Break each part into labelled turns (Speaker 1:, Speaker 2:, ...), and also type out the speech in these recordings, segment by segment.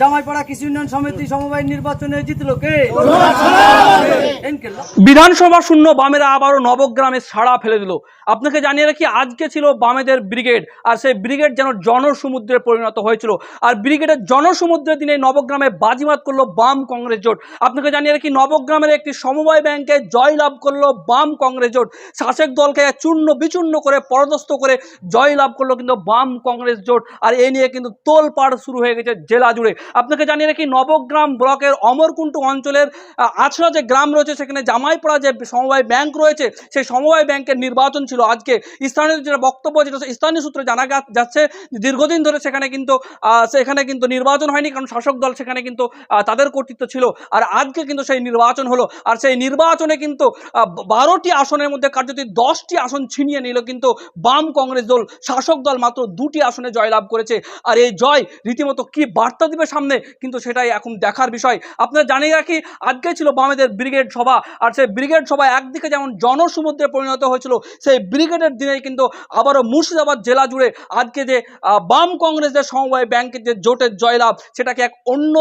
Speaker 1: জামাইপাড়া কৃষি উন্নয়ন সমিতি সমবায় নির্বাচনে জিতলো কে।
Speaker 2: বিধানসভা শূন্য, বামেরা আবারও নবগ্রামে সাড়া ফেলে দিল। আপনাকে জানিয়ে রাখি, আজকে ছিল বামেদের ব্রিগেড, আর সেই ব্রিগেড যেন জনসমুদ্রে পরিণত হয়েছিল। আর ব্রিগেডের জনসমুদ্রের দিনে নবগ্রামে বাজিমাত করল বাম কংগ্রেস জোট। আপনাকে জানিয়ে রাখি, নবগ্রামের একটি সমবায় ব্যাংকে জয়লাভ করল বাম কংগ্রেস জোট। শাসক দলকে চূর্ণ বিচূর্ণ করে পরাদস্ত করে জয়লাভ করল কিন্তু বাম কংগ্রেস জোট। আর এ নিয়ে কিন্তু তোলপাড় শুরু হয়ে গেছে জেলা জুড়ে। আপনাকে জানিয়ে রাখি, নবগ্রাম ব্লকের অমরকুণ্টু অঞ্চলের আছড়া যে গ্রাম রয়েছে সেখানে জামাইপাড়া যে সমবায় ব্যাংক রয়েছে, সেই সমবায় ব্যাংকের নির্বাচন ছিল আজকে। স্থানীয় যেটা বক্তব্য যেটা স্থানীয় সূত্রে জানা যাচ্ছে দীর্ঘদিন ধরে সেখানে কিন্তু সেখানে কিন্তু নির্বাচন হয়নি, কারণ শাসক দল সেখানে কিন্তু তাদের কর্তৃত্ব ছিল। আর আজকে কিন্তু সেই নির্বাচন হলো। আর সেই নির্বাচনে কিন্তু বারোটি আসনের মধ্যে কার্যত দশটি আসন ছিনিয়ে নিল কিন্তু বাম কংগ্রেস দল। শাসক দল মাত্র দুটি আসনে জয়লাভ করেছে। আর এই জয় রীতিমতো কি বার্তা দিবে সামনে, কিন্তু সেটাই এখন দেখার বিষয়। আপনারা জানিয়ে রাখি আজকে ছিল বামেদের ব্রিগেড সভা। আর সেই ব্রিগেড সভা একদিকে যেমন জনসমুদ্রে পরিণত হয়েছিল, সেই ব্রিগেডের দিনেই কিন্তু আবারও মুর্শিদাবাদ জেলা জুড়ে আজকে যে বাম কংগ্রেসের সমবায় ব্যাংকের যে জোটের জয়লাভ, সেটাকে এক অন্য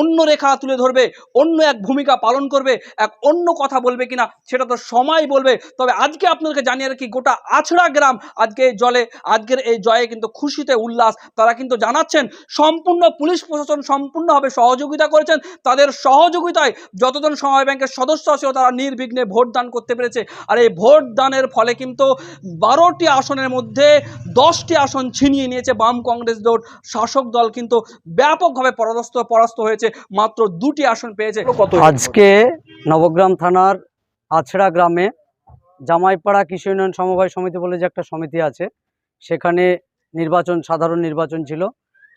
Speaker 2: অন্য রেখা তুলে ধরবে, অন্য এক ভূমিকা পালন করবে, এক অন্য কথা বলবে কিনা সেটা তো সময় বলবে। তবে আজকে আপনাদেরকে জানিয়ে রাখি, গোটা আছড়া গ্রাম আজকে জলে, আজকের এই জয়ে কিন্তু খুশিতে উল্লাস। তারা কিন্তু জানাচ্ছেন, সম্পূর্ণ পুলিশ প্রশাসন সম্পূর্ণভাবে সহযোগিতা করেছেন। তাদের সহযোগিতায় যতজন সময় ব্যাংকের সদস্য ছিল, তারা নির্বিঘ্নে ভোট দান করতে পেরেছে। আর এই ভোট দানের ফলে কিন্তু বারোটি আসনের মধ্যে দশটি আসন ছিনিয়ে নিয়েছে বাম কংগ্রেস জোট শাসক দল কিন্তু ব্যাপকভাবে পরাস্ত পরাস্ত হয়েছে। মাত্র দুটি আসন পেয়েছে।
Speaker 1: আজকে নবগ্রাম থানার আছড়া গ্রামে জামাইপাড়া কৃষি উন্নয়ন সমবায় সমিতি বলে যে একটা সমিতি আছে, সেখানে নির্বাচন, সাধারণ নির্বাচন ছিল।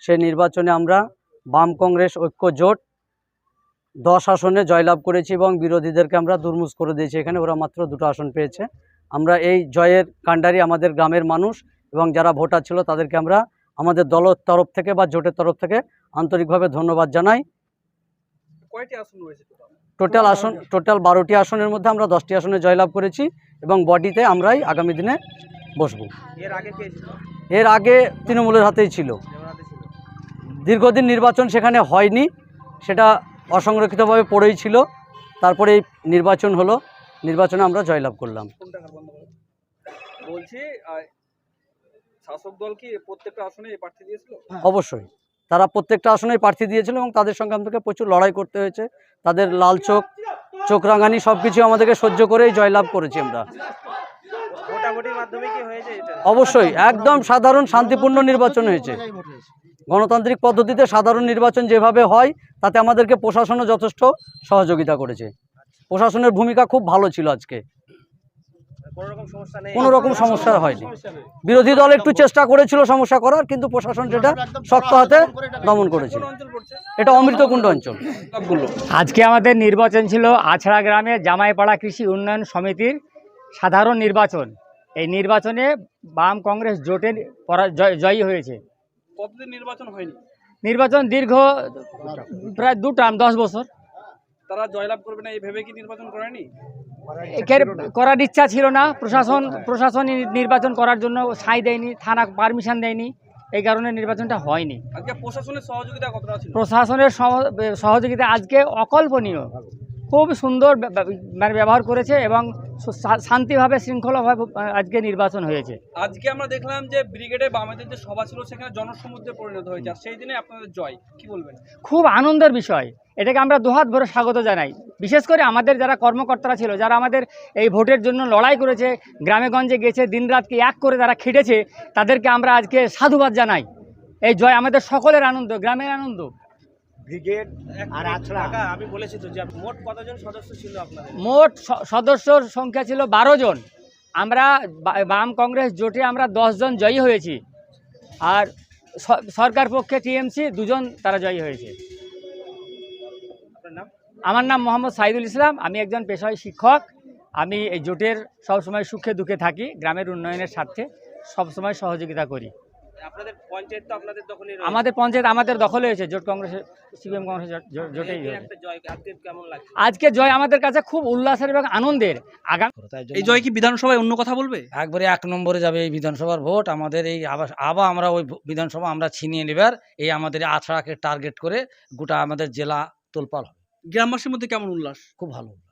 Speaker 1: সেই নির্বাচনে আমরা বাম কংগ্রেস ঐক্য জোট দশ আসনে জয়লাভ করেছি এবং বিরোধীদেরকে আমরা দুর্মুজ করে দিয়েছি। এখানে ওরা মাত্র দুটো আসন পেয়েছে। আমরা এই জয়ের কাণ্ডারি আমাদের গ্রামের মানুষ এবং যারা ভোটার ছিল তাদেরকে আমরা আমাদের দলের তরফ থেকে বা জোটের তরফ থেকে আন্তরিকভাবে ধন্যবাদ জানাই। টোটাল আসন টোটাল বারোটি আসনের মধ্যে আমরা দশটি আসনে জয়লাভ করেছি এবং বডিতে আমরাই আগামী দিনে বসবো।
Speaker 2: এর আগে
Speaker 1: তৃণমূলের হাতেই ছিল। দীর্ঘদিন নির্বাচন সেখানে হয়নি। সেটা অসংরক্ষিতভাবে পড়েই ছিল। তারপরে এই নির্বাচন হলো। নির্বাচনে আমরা জয়লাভ করলাম?
Speaker 2: বলছি শাসক দল কি প্রত্যেকটা আসনে প্রার্থী দিয়েছিল?
Speaker 1: অবশ্যই। তারা প্রত্যেকটা আসনেই প্রার্থী দিয়েছিল এবং তাদের সঙ্গে আমাদেরকে প্রচুর লড়াই করতে হয়েছে। তাদের লাল চোখ চোখ রাঙানি সব কিছু আমাদেরকে সহ্য করেই জয়লাভ করেছি আমরা।
Speaker 2: ভোটাভুটির মাধ্যমে কি হয়েছে এটা?
Speaker 1: অবশ্যই একদম সাধারণ শান্তিপূর্ণ নির্বাচন হয়েছে। গণতান্ত্রিক পদ্ধতিতে সাধারণ নির্বাচন যেভাবে হয় তাতে আমাদেরকে প্রশাসনও যথেষ্ট সহযোগিতা করেছে। প্রশাসনের ভূমিকা খুব ভালো ছিল আজকে।
Speaker 2: কোনো রকম সমস্যা নেই।
Speaker 1: কোনো রকম সমস্যা হয়নি বিরোধী দল একটু চেষ্টা করেছিল সমস্যা করার কিন্তু প্রশাসন সেটা শক্ত হাতে দমন
Speaker 2: পড়ছে
Speaker 1: এটা অমৃতকুণ্ড অঞ্চল।
Speaker 3: আজকে আমাদের নির্বাচন ছিল আছড়া গ্রামে জামাইপাড়া কৃষি উন্নয়ন সমিতির সাধারণ নির্বাচন। এই নির্বাচনে বাম কংগ্রেস জোটের জয়- জয়ী হয়েছে।
Speaker 2: কতদিন নির্বাচন হয়নি?
Speaker 3: নির্বাচন দীর্ঘ প্রায় দু টার্ম দশ বছর।
Speaker 2: তারা জয়লাভ করবে না এই ভেবে কি নির্বাচন করেনি?
Speaker 3: করার ইচ্ছা ছিল না। প্রশাসন প্রশাসন নির্বাচন করার জন্য সাই দেয়নি থানা পারমিশন দেয়নি। এই কারণে নির্বাচনটা হয়নি।
Speaker 2: আজকে প্রশাসনের সহযোগিতা কতটা
Speaker 3: প্রশাসনের সহ- সহযোগিতা আজকে অকল্পনীয়। খুব সুন্দর মানে ব্যবহার করেছে এবং শান্তিভাবে শৃঙ্খলাভাবে আজকে নির্বাচন হয়েছে।
Speaker 2: আজকে আমরা দেখলাম যে ব্রিগেডে বামেদের যে সভা ছিল সেখানে জনসমুদ্রে পরিণত হয়েছে। আর সেই দিনে আপনাদের জয় কি বলবেন?
Speaker 3: খুব আনন্দের বিষয়। এটাকে আমরা দুহাত ভরে স্বাগত জানাই। বিশেষ করে আমাদের যারা কর্মকর্তারা ছিল যারা আমাদের এই ভোটের জন্য লড়াই করেছে গ্রামে গঞ্জে গেছে দিনরাতকে এক করে তারা খেটেছে তাদেরকে আমরা আজকে সাধুবাদ জানাই। এই জয় আমাদের সকলের আনন্দ গ্রামের আনন্দ।
Speaker 2: ব্রিগেড আর টাকা আমি বলেছি তো যে মোট কতজন সদস্য ছিল আপনাদের?
Speaker 3: মোট সদস্যর সংখ্যা ছিল বারো জন। আমরা বাম কংগ্রেস জোটে আমরা জন জয়ী হয়েছি। আর সরকার পক্ষে টিএমসি দুজন তারা জয়ী হয়েছে। আমার নাম মোহাম্মদ সাইদুল ইসলাম। আমি একজন পেশায় শিক্ষক। আমি এই জোটের সবসময় সুখে দুঃখে থাকি গ্রামের উন্নয়নের স্বার্থে সবসময় সহযোগিতা করি।
Speaker 4: আপনাদের পঞ্চায়েত তো আপনাদের দখলে
Speaker 3: আমাদের পঞ্চায়েত আমাদের দখলে হয়েছে জোট কংগ্রেসের সিপিএম জোট- জোটেই হয়েছে।
Speaker 4: আজকে কেমন লাগছে?
Speaker 3: আজকে জয় আমাদের কাছে খুব উল্লাসের এবং আনন্দের। আগামী
Speaker 2: এই জয় কি বিধানসভায় অন্য কথা বলবে?
Speaker 5: একবারে এক নম্বরে যাবে এই বিধানসভার ভোট। আমাদের এই আবার আবার আমরা ওই বিধানসভা আমরা ছিনিয়ে নেবার এই আমাদের এই আছড়াকে টার্গেট করে গোটা আমাদের জেলা তোলপাল হবে।
Speaker 2: গ্রামবাসীর মধ্যে কেমন উল্লাস?
Speaker 5: খুব ভালো।